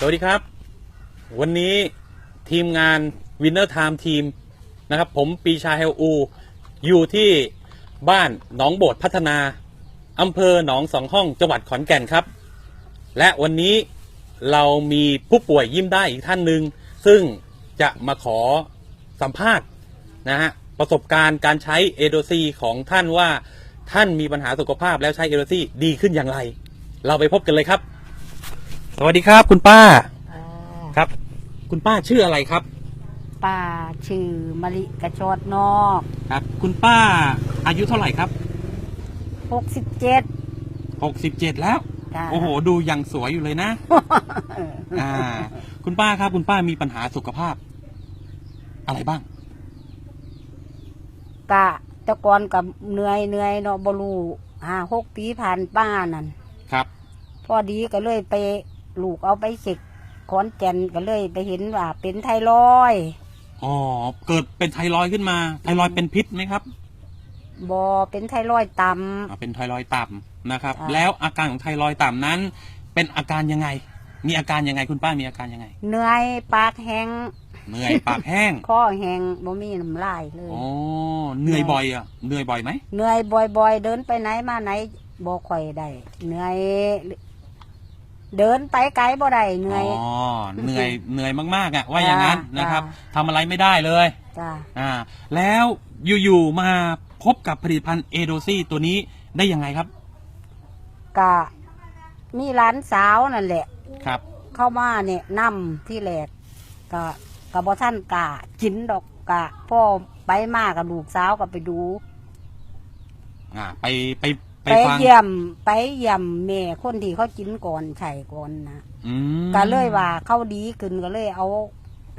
สวัสดีครับ วันนี้ทีมงาน Winner Time Team นะครับ ผมปีชาเฮลอูอยู่ที่บ้านหนองโบดพัฒนาอำเภอหนองสองห้องจังหวัดขอนแก่นครับ และวันนี้เรามีผู้ป่วยยิ้มได้อีกท่านหนึ่งซึ่งจะมาขอสัมภาษณ์นะฮะประสบการณ์การใช้เอโดซีของท่านว่าท่านมีปัญหาสุขภาพแล้วใช้เอโดซีดีขึ้นอย่างไร เราไปพบกันเลยครับ สวัสดีครับ คุณป้าอ่าครับ คุณป้าชื่ออะไรครับป้าชื่อมะลิกระชอดนอกครับ คุณป้าอายุเท่าไหร่ครับหกสิบเจ็ดหกสิบเจ็ดแล้ว จ้าโอ้โห ดูยังสวยอยู่เลยนะ อ่า คุณป้าครับ คุณป้ามีปัญหาสุขภาพ อะไรบ้าง กะแตะกอนกับเหนื่อยเหนื่อยเนาะบรูห้าหกปีผ่านป้านั่นครับ พอดีก็เลยไป ลูกเอาไปเช็คขอนแก่นก็เลยไปเห็นว่าเป็นไทรอยด์อ๋อ เกิดเป็นไทรอยด์ขึ้นมา ไทรอยด์เป็นพิษไหมครับบอเป็นไทรอยด์ต่อ่าเป็นไทรอยด์ต่ำนะครับ อ่า แล้วอาการของไทรอยด์ต่ำนั้น เป็นอาการยังไง มีอาการยังไงคุณป้ามีอาการยังไงำเหนื่อยปากแห้งเหนื่อย ปากแห้งคอแห้งบ่มีน้ำลายเลย อ๋อเหนื่อยบ่อยอะเหนื่อยบ่อยไหมเหนื่อยบ่อยๆ เดินไปไหนมาไหนบ่ค่อยได้เหนื่อย เดินไปไกลบ่ได้เหนื่อย อ๋อเหนื่อยเหนื่อยมากๆอะว่าอย่างนั้นจ้านะครับจ้าทำอะไรไม่ได้เลยจ้าอ่าแล้วอยู่ๆมาพบกับผลิตภัณฑ์เอโดซีตัวนี้ได้ยังไงครับกะมีหลานสาวนั่นแหละ ครับ เข้ามาเนี่ยนำที่แรกกะกะบ่ท่านกะกินดอกกะพ่อไปมากับลูกสาวก็ไปดูอ่าไปไป ไปไปฟังเยี่ยมไปเยี่ยมแม่คนที่เขากินก่อนไฉก่อนนะอืมก็เลยว่าเขาดีขึ้นก็เลยเอา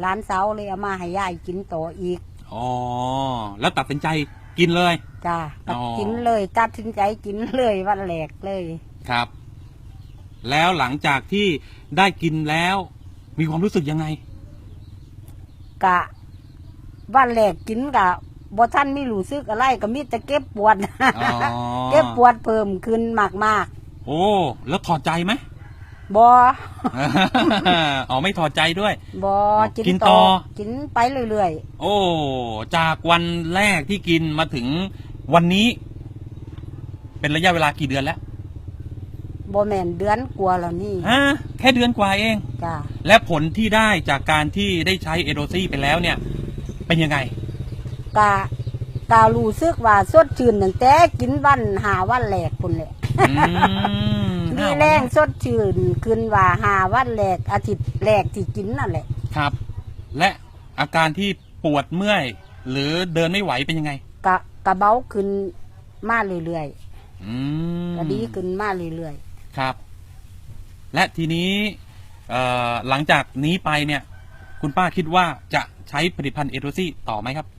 หลานสาวเลยเอามาให้ยายกินต่ออีกอ๋อแล้วตัดสินใจกินเลย จ้าก็อ๋อ กินเลยตัดสินใจกินเลยวันแรกเลย ครับ แล้วหลังจากที่ได้กินแล้ว มีความรู้สึกยังไง กะวันแรกกินกะ บ่ท่านไม่รู้สึกอะไรก็มีแต่เก็บปวดอ๋อ เก็บปวดเพิ่มขึ้นมากมากโอ้ แล้วถอดใจไหม ๆบออ๋อไม่ถอดใจด้วยบอกิกินนต่ต่ออกินไปเรื่อยโอ้ จากวันแรกที่กินมาถึงวันนี้ เป็นระยะเวลากี่เดือนแล้วๆบอแม่นเดือนกลัวาแล้วนี่ฮะแค่เดือนกว่าเอง จ้าและผลที่ได้จากการที่ได้ใช้เอโดซีไปแล้วเนี่ย เป็นยังไง กะกะรู้สึกว่าสดชื่นตั้งแต่กินวันหาวันแรกคนแหละอืมมีแรงสดชื่นขึ้นว่าหาวันแรกอาทิตย์แรกที่กินนั่นแหละ ครับ และอาการที่ปวดเมื่อย หรือเดินไม่ไหวเป็นยังไง กะกะเบาขึ้นมาเรื่อยอืมๆก็ดีขึ้นมาเรื่อยครับ และทีนี้เอ่อหลังจากนี้ไปเนี่ย คุณป้าคิดว่าจะใช้ผลิตภัณฑ์เอโดซีต่อไหมครับๆ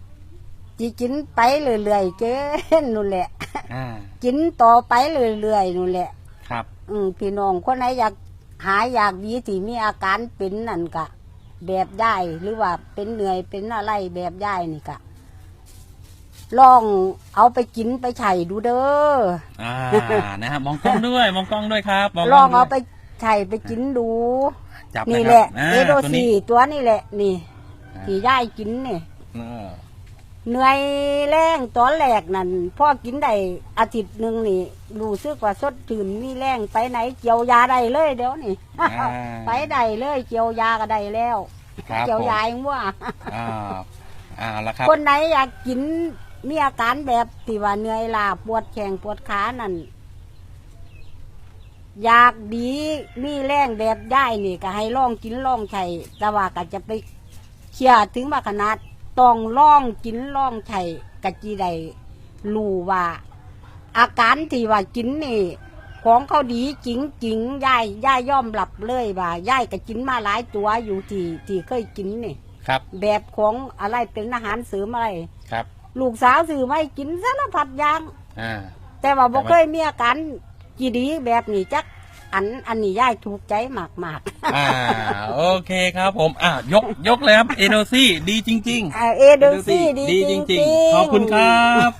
จีกินไปเรื่อยๆเจ้นนู่นแหละ อ่า กินต่อไปเรื่อยๆนู่นแหละ ครับ อืมพี่น้องคนไหนอยากหายอยากดีที่มีอาการเป็นนั่นกะ แบบได้หรือว่าเป็นเหนื่อยเป็นอะไรแบบได้นี่กะลองเอาไปกินไปไฉดูเด้ออ่า นะฮะมองกล้องด้วย มองกล้องด้วยครับมลกองด้เอาวยไปไฉไปกินดู จับนี่นะแหครัละบอ่าเอโดตัวซีนี้ตัวนี่แหละ นี่อ่าที่ย่ายกินนี่เออ เหนื่อยแรงตอนแรกนั่นพ่อกินได้อาทิตย์หนึ่งนี่รู้สึกว่าสดชื่นมีแรงไปไหนเกี่ยวยาได้เลยเดี๋ยวนี่ อ่า ไปได้เลยเกี่ยวยาก็ได้แล้ว ครับเกี่ยวผมยาเองว่า อ่าอ่าแล้วครับ คนไหนอยากกินมีอาการแบบที่ว่าเหนื่อยล้าปวดแข้งปวดขานั่นอยากดีมีแรงแบบย่ายนี่ ก็ให้ลองกินลองใช้แต่ว่าก็จะไปเชื่อถึงว่าขนาด ต้องลองกินลองใช้กะจีได้รู้ว่า อาการที่ว่ากินนี่ของเขาดีจริงจริงๆย่ายย่ายยอมรับเลยว่าย่ายก็กินมาหลายตัวอยู่ที่ที่เคยกินนี่ครับ แบบของอะไรเป็นอาหารเสริมอะไรครับ ลูกสาวซื้อไม่กินสารพัดอย่างอ่าแต่ว่าบ่แต่ว่าเคยมีอาการจีดีแบบนี้จัก อันอันนี้ย่ายถูกใจมากมากอ่าโอเคครับผมอ่ายกยกเลยครับเอโดซี่ดีจริงๆเออเอๆเดซี่ดีดีจจริงริงๆๆขอบคุณครับ